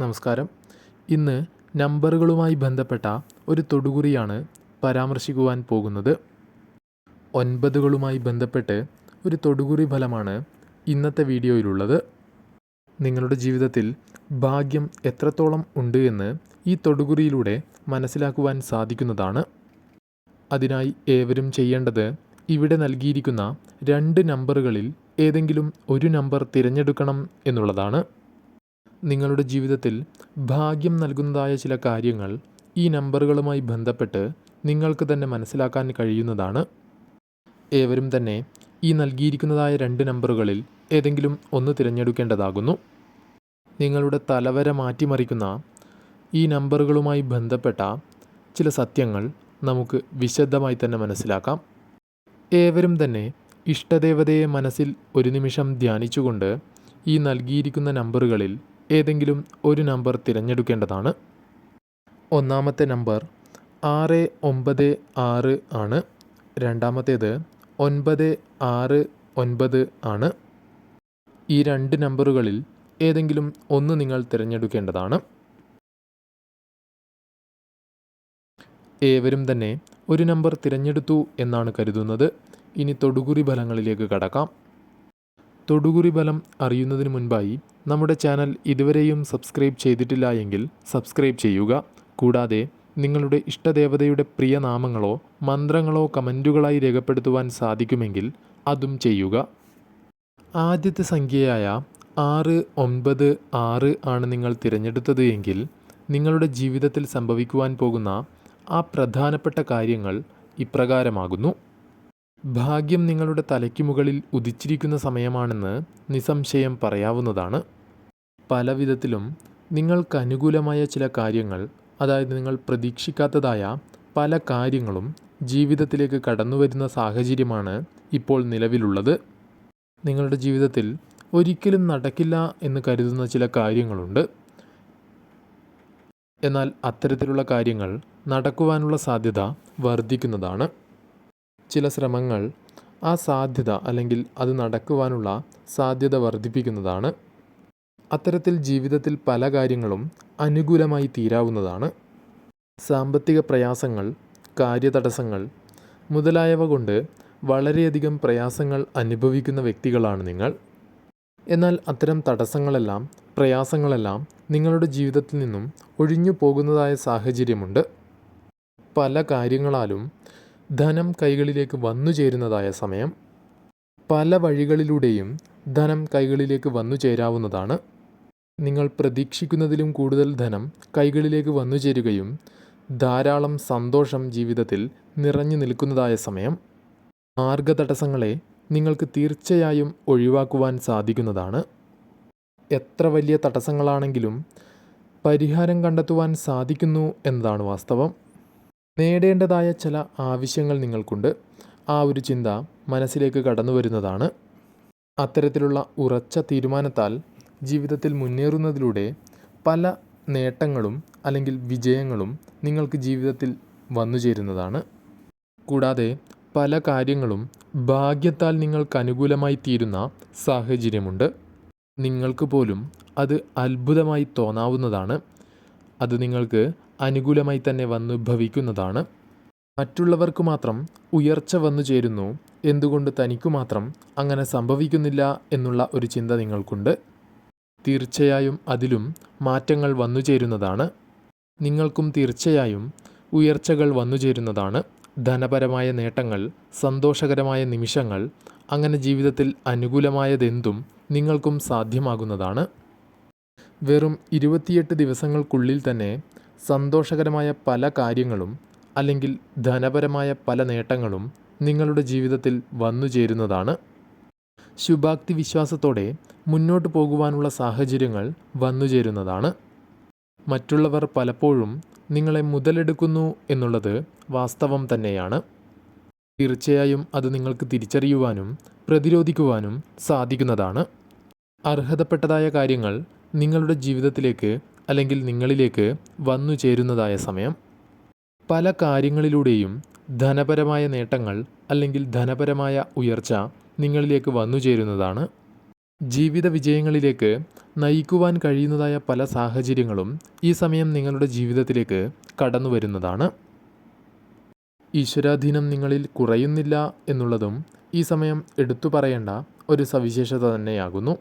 നമസ്കാരം. ഇന്ന് നമ്പറുകളുമായി ബന്ധപ്പെട്ട ഒരു തൊടുകുറിയാണ് പരാമർശിക്കുവാൻ പോകുന്നത്. ഒൻപതുകളുമായി ബന്ധപ്പെട്ട് ഒരു തൊടുകുറി ഫലമാണ് ഇന്നത്തെ വീഡിയോയിലുള്ളത്. നിങ്ങളുടെ ജീവിതത്തിൽ ഭാഗ്യം എത്രത്തോളം ഉണ്ട് എന്ന് ഈ തൊടുകുറിയിലൂടെ മനസ്സിലാക്കുവാൻ സാധിക്കുന്നതാണ്. അതിനായി ഏവരും ചെയ്യേണ്ടത് ഇവിടെ നൽകിയിരിക്കുന്ന രണ്ട് നമ്പറുകളിൽ ഏതെങ്കിലും ഒരു നമ്പർ തിരഞ്ഞെടുക്കണം എന്നുള്ളതാണ്. നിങ്ങളുടെ ജീവിതത്തിൽ ഭാഗ്യം നൽകുന്നതായ ചില കാര്യങ്ങൾ ഈ നമ്പറുകളുമായി ബന്ധപ്പെട്ട് നിങ്ങൾക്ക് തന്നെ മനസ്സിലാക്കാൻ കഴിയുന്നതാണ്. ഏവരും തന്നെ ഈ നൽകിയിരിക്കുന്നതായ രണ്ട് നമ്പറുകളിൽ ഏതെങ്കിലും ഒന്ന് തിരഞ്ഞെടുക്കേണ്ടതാകുന്നു. നിങ്ങളുടെ തലവര മാറ്റിമറിക്കുന്ന ഈ നമ്പറുകളുമായി ബന്ധപ്പെട്ട ചില സത്യങ്ങൾ നമുക്ക് വിശദമായി തന്നെ മനസ്സിലാക്കാം. ഏവരും തന്നെ ഇഷ്ടദേവതയെ മനസ്സിൽ ഒരു നിമിഷം ധ്യാനിച്ചുകൊണ്ട് ഈ നൽകിയിരിക്കുന്ന നമ്പറുകളിൽ ഏതെങ്കിലും ഒരു നമ്പർ തിരഞ്ഞെടുക്കേണ്ടതാണ്. ഒന്നാമത്തെ നമ്പർ ആറ് ഒമ്പത് ആറ് ആണ്. രണ്ടാമത്തേത് ഒൻപത് ആറ് ഒൻപത് ആണ്. ഈ രണ്ട് നമ്പറുകളിൽ ഏതെങ്കിലും ഒന്ന് നിങ്ങൾ തിരഞ്ഞെടുക്കേണ്ടതാണ്. ഏവരും തന്നെ ഒരു നമ്പർ തിരഞ്ഞെടുത്തു എന്നാണ് കരുതുന്നത്. ഇനി തൊടുകുറി ഫലങ്ങളിലേക്ക് കടക്കാം. തൊടുകുറി ബലം അറിയുന്നതിന് മുൻപായി നമ്മുടെ ചാനൽ ഇതുവരെയും സബ്സ്ക്രൈബ് ചെയ്തിട്ടില്ല എങ്കിൽ സബ്സ്ക്രൈബ് ചെയ്യുക. കൂടാതെ നിങ്ങളുടെ ഇഷ്ടദേവതയുടെ പ്രിയ നാമങ്ങളോ മന്ത്രങ്ങളോ കമന്റുകളായി രേഖപ്പെടുത്തുവാൻ സാധിക്കുമെങ്കിൽ അതും ചെയ്യുക. ആദ്യത്തെ സംഖ്യയായ ആറ് ഒൻപത് ആറ് ആണ് നിങ്ങൾ തിരഞ്ഞെടുത്തത് എങ്കിൽ നിങ്ങളുടെ ജീവിതത്തിൽ സംഭവിക്കുവാൻ പോകുന്ന ആ പ്രധാനപ്പെട്ട കാര്യങ്ങൾ ഇപ്രകാരമാകുന്നു. ഭാഗ്യം നിങ്ങളുടെ തലയ്ക്ക് മുകളിൽ ഉദിച്ചിരിക്കുന്ന സമയമാണെന്ന് നിസംശയം പറയാവുന്നതാണ്. പല വിധത്തിലും നിങ്ങൾക്ക് അനുകൂലമായ ചില കാര്യങ്ങൾ അതായത് നിങ്ങൾ പ്രതീക്ഷിക്കാത്തതായ പല കാര്യങ്ങളും ജീവിതത്തിലേക്ക് കടന്നു വരുന്ന സാഹചര്യമാണ് ഇപ്പോൾ നിലവിലുള്ളത്. നിങ്ങളുടെ ജീവിതത്തിൽ ഒരിക്കലും നടക്കില്ല എന്ന് കരുതുന്ന ചില കാര്യങ്ങളുണ്ട്. എന്നാൽ അത്തരത്തിലുള്ള കാര്യങ്ങൾ നടക്കുവാനുള്ള സാധ്യത വർദ്ധിക്കുന്നതാണ്. ചില ശ്രമങ്ങൾ ആ സാധ്യത അല്ലെങ്കിൽ അത് നടക്കുവാനുള്ള സാധ്യത വർദ്ധിപ്പിക്കുന്നതാണ്. അത്തരത്തിൽ ജീവിതത്തിൽ പല കാര്യങ്ങളും അനുകൂലമായി തീരാവുന്നതാണ്. സാമ്പത്തിക പ്രയാസങ്ങൾ കാര്യതടസ്സങ്ങൾ മുതലായവ കൊണ്ട് വളരെയധികം പ്രയാസങ്ങൾ അനുഭവിക്കുന്ന വ്യക്തികളാണ് നിങ്ങൾ. എന്നാൽ അത്തരം തടസ്സങ്ങളെല്ലാം പ്രയാസങ്ങളെല്ലാം നിങ്ങളുടെ ജീവിതത്തിൽ നിന്നും ഒഴിഞ്ഞു പോകുന്നതായ സാഹചര്യമുണ്ട്. പല കാര്യങ്ങളാലും ധനം കൈകളിലേക്ക് വന്നു ചേരുന്നതായ സമയം പല വഴികളിലൂടെയും ധനം കൈകളിലേക്ക് വന്നു ചേരാവുന്നതാണ്. നിങ്ങൾ പ്രതീക്ഷിക്കുന്നതിലും കൂടുതൽ ധനം കൈകളിലേക്ക് വന്നു ചേരുകയും ധാരാളം സന്തോഷം ജീവിതത്തിൽ നിറഞ്ഞു നിൽക്കുന്നതായ സമയം. മാർഗതടസ്സങ്ങളെ നിങ്ങൾക്ക് തീർച്ചയായും ഒഴിവാക്കുവാൻ സാധിക്കുന്നതാണ്. എത്ര വലിയ തടസ്സങ്ങളാണെങ്കിലും പരിഹാരം കണ്ടെത്തുവാൻ സാധിക്കുന്നു എന്നതാണ് വാസ്തവം. നേടേണ്ടതായ ചില ആവശ്യങ്ങൾ നിങ്ങൾക്കുണ്ട്. ആ ഒരു ചിന്ത മനസ്സിലേക്ക് കടന്നു വരുന്നതാണ്. അത്തരത്തിലുള്ള ഉറച്ച തീരുമാനത്താൽ ജീവിതത്തിൽ മുന്നേറുന്നതിലൂടെ പല നേട്ടങ്ങളും അല്ലെങ്കിൽ വിജയങ്ങളും നിങ്ങൾക്ക് ജീവിതത്തിൽ വന്നു ചേരുന്നതാണ്. കൂടാതെ പല കാര്യങ്ങളും ഭാഗ്യത്താൽ നിങ്ങൾക്ക് അനുകൂലമായി തീരുന്ന സാഹചര്യമുണ്ട്. നിങ്ങൾക്ക് പോലും അത് അത്ഭുതമായി തോന്നാവുന്നതാണ്. അത് നിങ്ങൾക്ക് അനുകൂലമായി തന്നെ വന്നു ഭവിക്കുന്നതാണ്. മറ്റുള്ളവർക്ക് മാത്രം ഉയർച്ച വന്നു ചേരുന്നു. എന്തുകൊണ്ട് തനിക്കു മാത്രം അങ്ങനെ സംഭവിക്കുന്നില്ല എന്നുള്ള ഒരു ചിന്ത നിങ്ങൾക്കുണ്ട്. തീർച്ചയായും അതിലും മാറ്റങ്ങൾ വന്നു ചേരുന്നതാണ്. നിങ്ങൾക്കും തീർച്ചയായും ഉയർച്ചകൾ വന്നു ചേരുന്നതാണ്. ധനപരമായ നേട്ടങ്ങൾ സന്തോഷകരമായ നിമിഷങ്ങൾ അങ്ങനെ ജീവിതത്തിൽ അനുകൂലമായതെന്തും നിങ്ങൾക്കും സാധ്യമാകുന്നതാണ്. വെറും ഇരുപത്തിയെട്ട് ദിവസങ്ങൾക്കുള്ളിൽ തന്നെ സന്തോഷകരമായ പല കാര്യങ്ങളും അല്ലെങ്കിൽ ധനപരമായ പല നേട്ടങ്ങളും നിങ്ങളുടെ ജീവിതത്തിൽ വന്നു ചേരുന്നതാണ്. ശുഭാക്തി വിശ്വാസത്തോടെ മുന്നോട്ട് പോകുവാനുള്ള സാഹചര്യങ്ങൾ വന്നു ചേരുന്നതാണ്. മറ്റുള്ളവർ പലപ്പോഴും നിങ്ങളെ മുതലെടുക്കുന്നു എന്നുള്ളത് വാസ്തവം തന്നെയാണ്. തീർച്ചയായും അത് നിങ്ങൾക്ക് തിരിച്ചറിയുവാനും പ്രതിരോധിക്കുവാനും സാധിക്കുന്നതാണ്. അർഹതപ്പെട്ടതായ കാര്യങ്ങൾ നിങ്ങളുടെ ജീവിതത്തിലേക്ക് അല്ലെങ്കിൽ നിങ്ങളിലേക്ക് വന്നു ചേരുന്നതായ സമയം. പല കാര്യങ്ങളിലൂടെയും ധനപരമായ നേട്ടങ്ങൾ അല്ലെങ്കിൽ ധനപരമായ ഉയർച്ച നിങ്ങളിലേക്ക് വന്നു ചേരുന്നതാണ്. ജീവിത വിജയങ്ങളിലേക്ക് നയിക്കുവാൻ കഴിയുന്നതായ പല സാഹചര്യങ്ങളും ഈ സമയം നിങ്ങളുടെ ജീവിതത്തിലേക്ക് കടന്നു വരുന്നതാണ്. ഈശ്വരാധീനം നിങ്ങളിൽ കുറയുന്നില്ല എന്നുള്ളതും ഈ സമയം എടുത്തു പറയേണ്ട ഒരു സവിശേഷത തന്നെയാകുന്നു.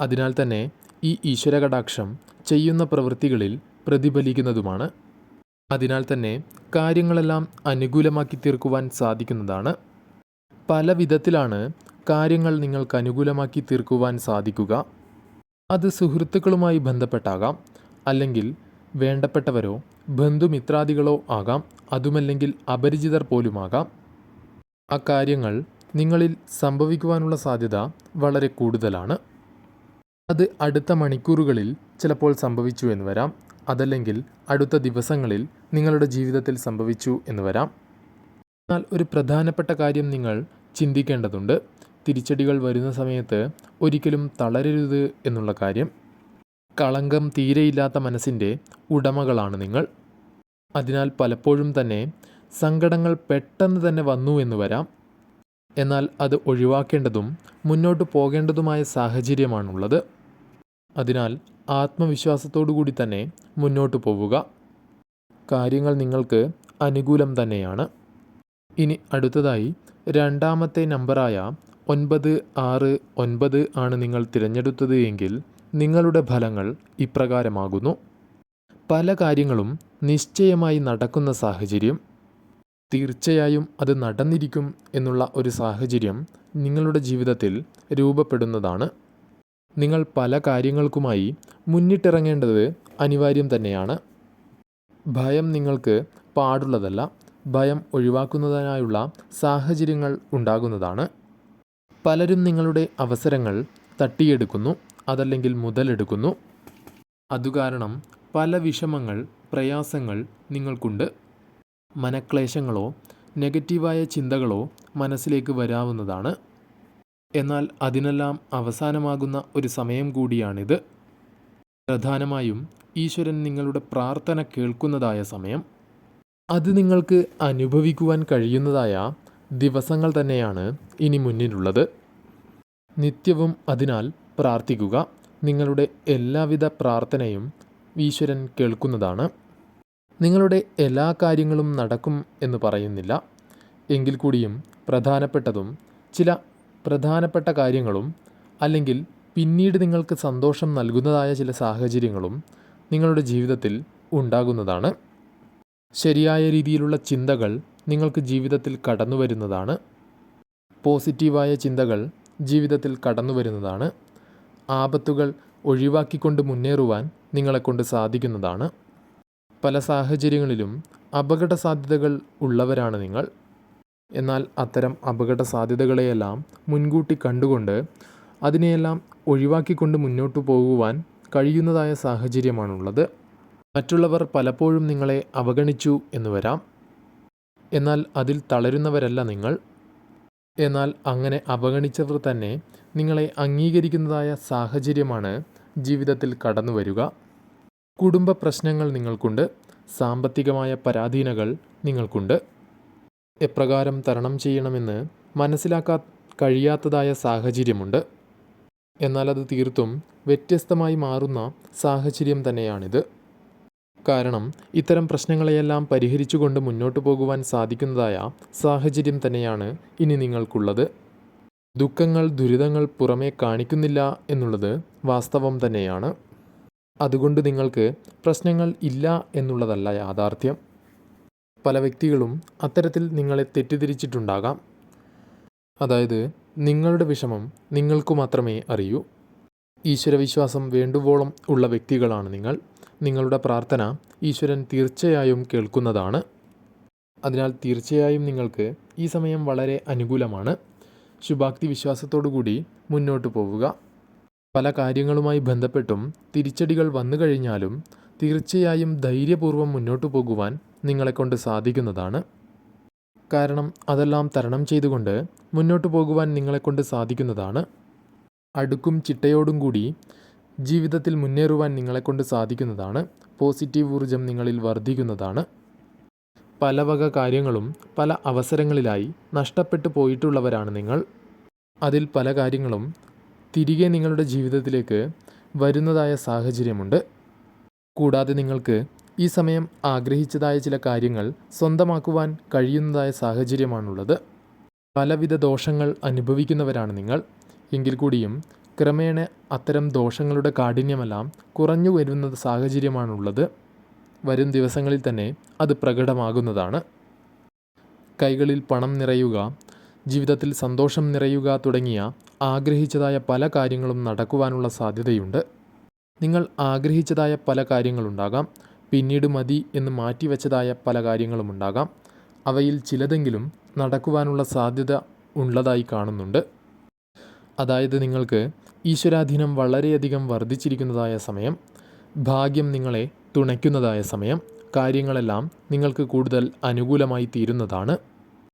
അതിനാൽ തന്നെ ഈ ഈശ്വര കടാക്ഷം ചെയ്യുന്ന പ്രവൃത്തികളിൽ പ്രതിഫലിക്കുന്നതുമാണ്. അതിനാൽ തന്നെ കാര്യങ്ങളെല്ലാം അനുകൂലമാക്കി തീർക്കുവാൻ സാധിക്കുന്നതാണ്. പല വിധത്തിലാണ് കാര്യങ്ങൾ നിങ്ങൾക്ക് അനുകൂലമാക്കി തീർക്കുവാൻ സാധിക്കുക. അത് സുഹൃത്തുക്കളുമായി ബന്ധപ്പെട്ടാകാം അല്ലെങ്കിൽ വേണ്ടപ്പെട്ടവരോ ബന്ധുമിത്രാദികളോ ആകാം അതുമല്ലെങ്കിൽ അപരിചിതർ പോലുമാകാം. ആ കാര്യങ്ങൾ നിങ്ങളിൽ സംഭവിക്കുവാനുള്ള സാധ്യത വളരെ കൂടുതലാണ്. അത് അടുത്ത മണിക്കൂറുകളിൽ ചിലപ്പോൾ സംഭവിച്ചു എന്ന് വരാം. അതല്ലെങ്കിൽ അടുത്ത ദിവസങ്ങളിൽ നിങ്ങളുടെ ജീവിതത്തിൽ സംഭവിച്ചു എന്ന് വരാം. എന്നാൽ ഒരു പ്രധാനപ്പെട്ട കാര്യം നിങ്ങൾ ചിന്തിക്കേണ്ടതുണ്ട്. തിരിച്ചടികൾ വരുന്ന സമയത്ത് ഒരിക്കലും തളരരുത് എന്നുള്ള കാര്യം. കളങ്കം തീരെയില്ലാത്ത മനസ്സിന്റെ ഉടമകളാണ് നിങ്ങൾ. അതിനാൽ പലപ്പോഴും തന്നെ സങ്കടങ്ങൾ പെട്ടെന്ന് തന്നെ വന്നു എന്ന് വരാം. എന്നാൽ അത് ഒഴിവാക്കേണ്ടതും മുന്നോട്ട് പോകേണ്ടതുമായ സാഹചര്യമാണുള്ളത്. അതിനാൽ ആത്മവിശ്വാസത്തോടുകൂടി തന്നെ മുന്നോട്ട് പോവുക. കാര്യങ്ങൾ നിങ്ങൾക്ക് അനുകൂലം തന്നെയാണ്. ഇനി അടുത്തതായി രണ്ടാമത്തെ നമ്പറായ ഒൻപത് ആറ് ഒൻപത് ആണ് നിങ്ങൾ തിരഞ്ഞെടുത്തത് എങ്കിൽ നിങ്ങളുടെ ഫലങ്ങൾ ഇപ്രകാരമാകുന്നു. പല കാര്യങ്ങളും നിശ്ചയമായി നടക്കുന്ന സാഹചര്യം തീർച്ചയായും അത് നടന്നിരിക്കും എന്നുള്ള ഒരു സാഹചര്യം നിങ്ങളുടെ ജീവിതത്തിൽ രൂപപ്പെടുന്നതാണ്. നിങ്ങൾ പല കാര്യങ്ങൾക്കുമായി മുന്നിട്ടിറങ്ങേണ്ടത് അനിവാര്യം തന്നെയാണ്. ഭയം നിങ്ങൾക്ക് പാടുള്ളതല്ല ഭയം ഒഴിവാക്കുന്നതിനായുള്ള സാഹചര്യങ്ങൾ ഉണ്ടാകുന്നതാണ്. പലരും നിങ്ങളുടെ അവസരങ്ങൾ തട്ടിയെടുക്കുന്നു അതല്ലെങ്കിൽ മുതലെടുക്കുന്നു. അതുകാരണം പല വിഷമങ്ങൾ പ്രയാസങ്ങൾ നിങ്ങൾക്കുണ്ട്. മനക്ലേശങ്ങളോ നെഗറ്റീവായ ചിന്തകളോ മനസ്സിലേക്ക് വരാവുന്നതാണ്. എന്നാൽ അതിനെല്ലാം അവസാനമാകുന്ന ഒരു സമയം കൂടിയാണിത്. പ്രധാനമായും ഈശ്വരൻ നിങ്ങളുടെ പ്രാർത്ഥന കേൾക്കുന്നതായ സമയം. അത് നിങ്ങൾക്ക് അനുഭവിക്കുവാൻ കഴിയുന്നതായ ദിവസങ്ങൾ തന്നെയാണ് ഇനി മുന്നിലുള്ളത്. നിത്യവും അതിനാൽ പ്രാർത്ഥിക്കുക. നിങ്ങളുടെ എല്ലാവിധ പ്രാർത്ഥനയും ഈശ്വരൻ കേൾക്കുന്നതാണ്. നിങ്ങളുടെ എല്ലാ കാര്യങ്ങളും നടക്കും എന്ന് പറയുന്നില്ല. എങ്കിൽ കൂടിയും പ്രധാനപ്പെട്ടതും ചില പ്രധാനപ്പെട്ട കാര്യങ്ങളും അല്ലെങ്കിൽ പിന്നീട് നിങ്ങൾക്ക് സന്തോഷം നൽകുന്നതായ ചില സാഹചര്യങ്ങളും നിങ്ങളുടെ ജീവിതത്തിൽ ഉണ്ടാകുന്നതാണ്. ശരിയായ രീതിയിലുള്ള ചിന്തകൾ നിങ്ങൾക്ക് ജീവിതത്തിൽ കടന്നു വരുന്നതാണ്. പോസിറ്റീവായ ചിന്തകൾ ജീവിതത്തിൽ കടന്നു വരുന്നതാണ്. ആപത്തുകൾ ഒഴിവാക്കിക്കൊണ്ട് മുന്നേറുവാൻ നിങ്ങളെക്കൊണ്ട് സാധിക്കുന്നതാണ്. പല സാഹചര്യങ്ങളിലും അപകട സാധ്യതകൾ ഉള്ളവരാണ് നിങ്ങൾ. എന്നാൽ അത്തരം അപകട സാധ്യതകളെയെല്ലാം മുൻകൂട്ടി കണ്ടുകൊണ്ട് അതിനെയെല്ലാം ഒഴിവാക്കിക്കൊണ്ട് മുന്നോട്ടു പോകുവാൻ കഴിയുന്നതായ സാഹചര്യമാണുള്ളത്. മറ്റുള്ളവർ പലപ്പോഴും നിങ്ങളെ അവഗണിച്ചു എന്ന് വരാം. എന്നാൽ അതിൽ തളരുന്നവരല്ല നിങ്ങൾ. എന്നാൽ അങ്ങനെ അവഗണിച്ചവർ തന്നെ നിങ്ങളെ അംഗീകരിക്കുന്നതായ സാഹചര്യമാണ് ജീവിതത്തിൽ കടന്നു വരിക. കുടുംബ പ്രശ്നങ്ങൾ നിങ്ങൾക്കുണ്ട്. സാമ്പത്തികമായ പരാധീനകൾ നിങ്ങൾക്കുണ്ട്. എപ്രകാരം തരണം ചെയ്യണമെന്ന് മനസ്സിലാക്കാ കഴിയാത്തതായ സാഹചര്യമുണ്ട്. എന്നാൽ അത് തീർത്തും വ്യത്യസ്തമായി മാറുന്ന സാഹചര്യം തന്നെയാണിത്. കാരണം ഇത്തരം പ്രശ്നങ്ങളെയെല്ലാം പരിഹരിച്ചുകൊണ്ട് മുന്നോട്ട് പോകുവാൻ സാധിക്കുന്നതായ സാഹചര്യം തന്നെയാണ് ഇനി നിങ്ങൾക്കുള്ളത്. ദുഃഖങ്ങൾ ദുരിതങ്ങൾ പുറമേ കാണിക്കുന്നില്ല എന്നുള്ളത് വാസ്തവം തന്നെയാണ്. അതുകൊണ്ട് നിങ്ങൾക്ക് പ്രശ്നങ്ങൾ ഇല്ല എന്നുള്ളതല്ല യാഥാർത്ഥ്യം. പല വ്യക്തികളും അത്തരത്തിൽ നിങ്ങളെ തെറ്റിദ്ധരിച്ചിട്ടുണ്ടാകാം. അതായത് നിങ്ങളുടെ വിഷമം നിങ്ങൾക്ക് മാത്രമേ അറിയൂ. ഈശ്വരവിശ്വാസം വേണ്ടുവോളം ഉള്ള വ്യക്തികളാണ് നിങ്ങൾ. നിങ്ങളുടെ പ്രാർത്ഥന ഈശ്വരൻ തീർച്ചയായും കേൾക്കുന്നതാണ്. അതിനാൽ തീർച്ചയായും നിങ്ങൾക്ക് ഈ സമയം വളരെ അനുകൂലമാണ്. ശുഭാക്തി വിശ്വാസത്തോടുകൂടി മുന്നോട്ട് പോവുക. പല കാര്യങ്ങളുമായി ബന്ധപ്പെട്ടും തിരിച്ചടികൾ വന്നു കഴിഞ്ഞാലും തീർച്ചയായും ധൈര്യപൂർവം മുന്നോട്ട് പോകുവാൻ നിങ്ങളെക്കൊണ്ട് സാധിക്കുന്നതാണ്. കാരണം അതെല്ലാം തരണം ചെയ്തുകൊണ്ട് മുന്നോട്ട് പോകുവാൻ നിങ്ങളെക്കൊണ്ട് സാധിക്കുന്നതാണ്. അടുക്കും ചിട്ടയോടും കൂടി ജീവിതത്തിൽ മുന്നേറുവാൻ നിങ്ങളെക്കൊണ്ട് സാധിക്കുന്നതാണ്. പോസിറ്റീവ് ഊർജം നിങ്ങളിൽ വർദ്ധിക്കുന്നതാണ്. പല വക കാര്യങ്ങളും പല അവസരങ്ങളിലായി നഷ്ടപ്പെട്ടു പോയിട്ടുള്ളവരാണ് നിങ്ങൾ. അതിൽ പല കാര്യങ്ങളും തിരികെ നിങ്ങളുടെ ജീവിതത്തിലേക്ക് വരുന്നതായ സാഹചര്യമുണ്ട്. കൂടാതെ നിങ്ങൾക്ക് ഈ സമയം ആഗ്രഹിച്ചതായ ചില കാര്യങ്ങൾ സ്വന്തമാക്കുവാൻ കഴിയുന്നതായ സാഹചര്യമാണുള്ളത്. പലവിധ ദോഷങ്ങൾ അനുഭവിക്കുന്നവരാണ് നിങ്ങൾ. എങ്കിൽ കൂടിയും ക്രമേണ അത്തരം ദോഷങ്ങളുടെ കാഠിന്യമെല്ലാം കുറഞ്ഞു വരുന്ന സാഹചര്യമാണുള്ളത്. വരും ദിവസങ്ങളിൽ തന്നെ അത് പ്രകടമാകുന്നതാണ്. കൈകളിൽ പണം നിറയുക ജീവിതത്തിൽ സന്തോഷം നിറയുക തുടങ്ങിയ ആഗ്രഹിച്ചതായ പല കാര്യങ്ങളും നടക്കുവാനുള്ള സാധ്യതയുണ്ട്. നിങ്ങൾ ആഗ്രഹിച്ചതായ പല കാര്യങ്ങളുണ്ടാകാം. പിന്നീട് മതി എന്ന് മാറ്റിവെച്ചതായ പല കാര്യങ്ങളുമുണ്ടാകാം അവയിൽ ചിലതെങ്കിലും നടക്കുവാനുള്ള സാധ്യത ഉള്ളതായി കാണുന്നുണ്ട്. അതായത് നിങ്ങൾക്ക് ഈശ്വരാധീനം വളരെയധികം വർദ്ധിച്ചിരിക്കുന്നതായ സമയം ഭാഗ്യം നിങ്ങളെ തുണയ്ക്കുന്നതായ സമയം കാര്യങ്ങളെല്ലാം നിങ്ങൾക്ക് കൂടുതൽ അനുകൂലമായി തീരുന്നതാണ്.